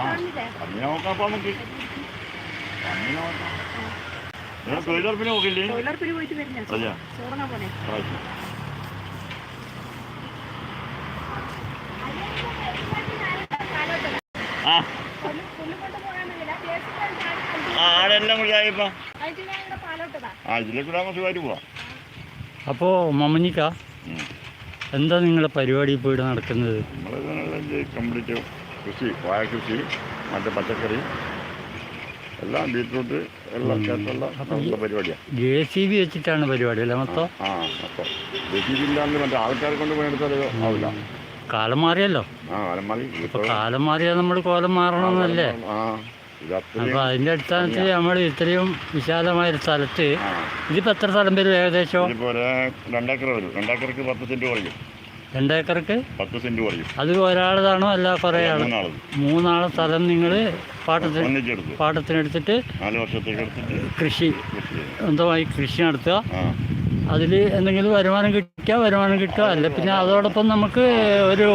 പന്നിനെ നോക്കാം അപ്പൊ നമുക്ക് പന്നിനെ നോക്കാം നിങ്ങൾ തൊഴിലുറപ്പിന് നോക്കില്ലേ തൊഴിലുറപ്പിന് പോയിട്ട്? ചോറങ്ങാൻ പ്രാവശ്യം. ആ ആടെല്ലാം പോവാം അപ്പോൾ. എന്താ നിങ്ങളുടെ പരിപാടി പോയിട്ട് നടക്കുന്നത് കൃഷി വാഴ കൃഷി മറ്റേ പച്ചക്കറി എല്ലാം ബീറ്റ്റൂട്ട് എല്ലാം ചേർത്തുള്ള നല്ല പരിപാടിയാണ്. ജെ സി ബി വെച്ചിട്ടാണ് പരിപാടി അല്ലേ മൊത്തം? ആ മൊത്തം ജെ സി ബി ഇല്ലാണ്ട് മറ്റേ ആൾക്കാരെ കൊണ്ട് പണിയെടുത്താൽ ആവില്ല. കാലം മാറിയല്ലോ. ആ അലമാരി അപ്പോൾ കാലം മാറിയാൽ നമ്മൾ കോലം മാറണമെന്നല്ലേ? അപ്പൊ അതിന്റെ അടിസ്ഥാനത്തിൽ നമ്മൾ ഇത്രയും വിശാലമായ ഒരു സ്ഥലത്ത് ഇതിപ്പോ എത്ര സ്ഥലം വരും ഏകദേശം? രണ്ടേക്കർ വരും. രണ്ടേക്കർക്ക് പത്ത് സെന്റ് കുറയും. രണ്ടേക്കർക്ക് പത്ത് സെന്റ് കുറയും. അത് ഒരാളതാണോ അല്ല കുറേ ആൾ മൂന്നാൾ. സ്ഥലം നിങ്ങൾ പാട്ടത്തിന് പാട്ടത്തിനെടുത്തിട്ട് നാല് വർഷത്തേക്ക് എടുത്തിട്ട് കൃഷി കൃഷി. സ്വന്തമായി കൃഷി നടത്തുക. അതിൽ എന്തെങ്കിലും വരുമാനം കിട്ടുക വരുമാനം കിട്ടുക. അല്ല പിന്നെ അതോടൊപ്പം നമുക്ക് ഒരു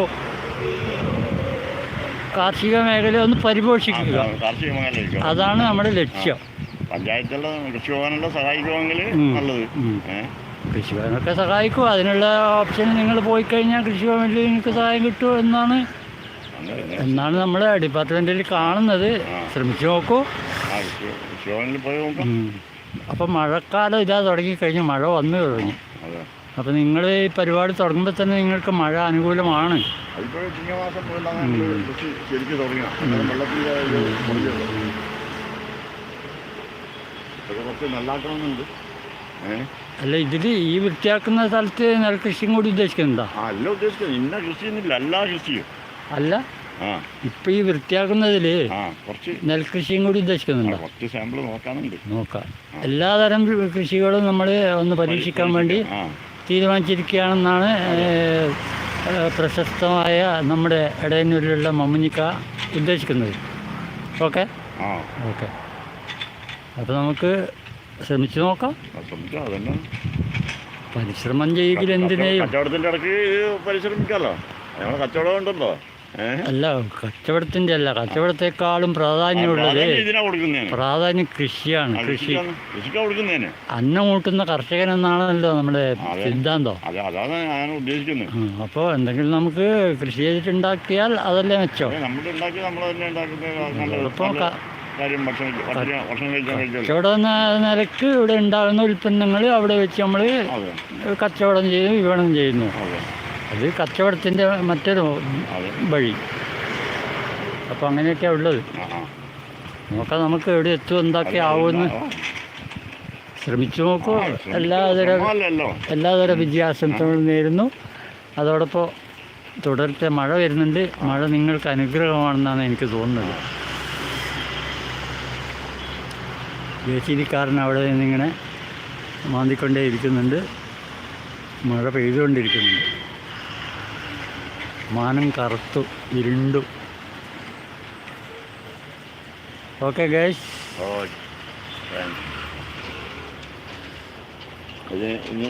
കാർഷിക മേഖല ഒന്ന് പരിപോഷിക്കുക അതാണ് നമ്മുടെ ലക്ഷ്യം. പഞ്ചായത്തുള്ള കൃഷിഭവനെല്ലാം സഹായിക്കുമെങ്കിൽ ഉം. നല്ലത്. കൃഷിഭവനൊക്കെ സഹായിക്കും. അതിനുള്ള ഓപ്ഷൻ നിങ്ങൾ പോയി കഴിഞ്ഞാൽ കൃഷിഭവനിൽ നിങ്ങൾക്ക് സഹായം കിട്ടും എന്നാണ്. എന്നാണ് നമ്മുടെ ഡിപ്പാർട്ട്മെന്റിൽ കാണുന്നത്. ശ്രമിച്ചു നോക്കൂ. അപ്പം മഴക്കാലം ഇതാ തുടങ്ങിക്കഴിഞ്ഞു മഴ വന്നു തുടങ്ങി. അപ്പം അപ്പോൾ നിങ്ങൾ ഈ പരിപാടി തുടങ്ങുമ്പോൾ തന്നെ നിങ്ങൾക്ക് മഴ അനുകൂലമാണ്. നല്ലാക്കണമെന്നുണ്ട്. അല്ല ഇതിൽ ഈ വൃത്തിയാക്കുന്ന സ്ഥലത്ത് നെൽകൃഷിയും കൂടി ഉദ്ദേശിക്കുന്നുണ്ടോ? അല്ല ഉദ്ദേശിക്കുന്നത്. ഇന്ന കൃഷിയൊന്നുമില്ല എല്ലാ കൃഷിയും. അല്ല ഇപ്പൊ ഈ വൃത്തിയാക്കുന്നതിൽ നെൽകൃഷിയും കൂടി ഉദ്ദേശിക്കുന്നുണ്ടോ? കുറച്ച് സാമ്പിൾ നോക്കാനുണ്ട്. നോക്കാം. എല്ലാതരം കൃഷികളും നമ്മൾ ഒന്ന് പരീക്ഷിക്കാൻ വേണ്ടി തീരുമാനിച്ചിരിക്കുകയാണെന്നാണ് പ്രശസ്തമായ നമ്മുടെ ഇടയന്നൂരിലുള്ള മമ്മിനിക്ക ഉദ്ദേശിക്കുന്നത്. ഓക്കെ? ഓക്കെ. അപ്പോൾ നമുക്ക് ശ്രമിച്ചു നോക്കാം. ശ്രമിക്കാം അതന്നെ. പരിശ്രമം ചെയ്യെങ്കിൽ എന്തിനേയും കച്ചവടത്തിന്റെ ഇടയ്ക്ക് പരിശ്രമിക്കാമല്ലോ ഞങ്ങളെ കച്ചവടം ഉണ്ടല്ലോ. അല്ല കച്ചവടത്തിന്റെ അല്ല കച്ചവടത്തെക്കാളും പ്രാധാന്യമുള്ളത് പ്രാധാന്യം കൃഷിയാണ് കൃഷി. അന്നം കൂട്ടുന്ന കർഷകൻ എന്നാണല്ലോ നമ്മുടെ സിദ്ധാന്തം. അപ്പോൾ എന്തെങ്കിലും നമുക്ക് കൃഷി ചെയ്തിട്ടുണ്ടാക്കിയാൽ അതല്ലേ മെച്ചം. അതെ, കാര്യം ഭക്ഷണം ഭക്ഷണം ഭക്ഷണം കഴിക്കാൻ കഴിച്ചല്ലോ എന്ന നിലയ്ക്ക് ഇവിടെ ഉണ്ടാകുന്ന ഉൽപ്പന്നങ്ങൾ അവിടെ വെച്ച് നമ്മൾ കച്ചവടം ചെയ്യും വിപണനം ചെയ്യുന്നു. അത്. കച്ചവടത്തിന്റെ മറ്റൊരു വഴി. അപ്പോൾ അങ്ങനെയൊക്കെയാണ് ഉള്ളത്. നോക്കാം നമുക്ക് എവിടെ എത്തും എന്തൊക്കെ ആവുമെന്ന് ശ്രമിച്ചു നോക്കൂ. എല്ലാതര എല്ലാതര വിജയാശംസകളും നേരുന്നു. അതോടൊപ്പം തുടർച്ച മഴ വരുന്നുണ്ട്. മഴ നിങ്ങൾക്ക് അനുഗ്രഹമാണെന്നാണ് എനിക്ക് തോന്നുന്നത്. ജെ അവിടെ നിന്നിങ്ങനെ മാന്തിക്കൊണ്ടേ ഇരിക്കുന്നുണ്ട്. മഴ പെയ്തുകൊണ്ടിരിക്കുന്നുണ്ട്. മാനം കറുത്തു ഇരുണ്ടു. ഓക്കെ ഗേഷ്. ഇനി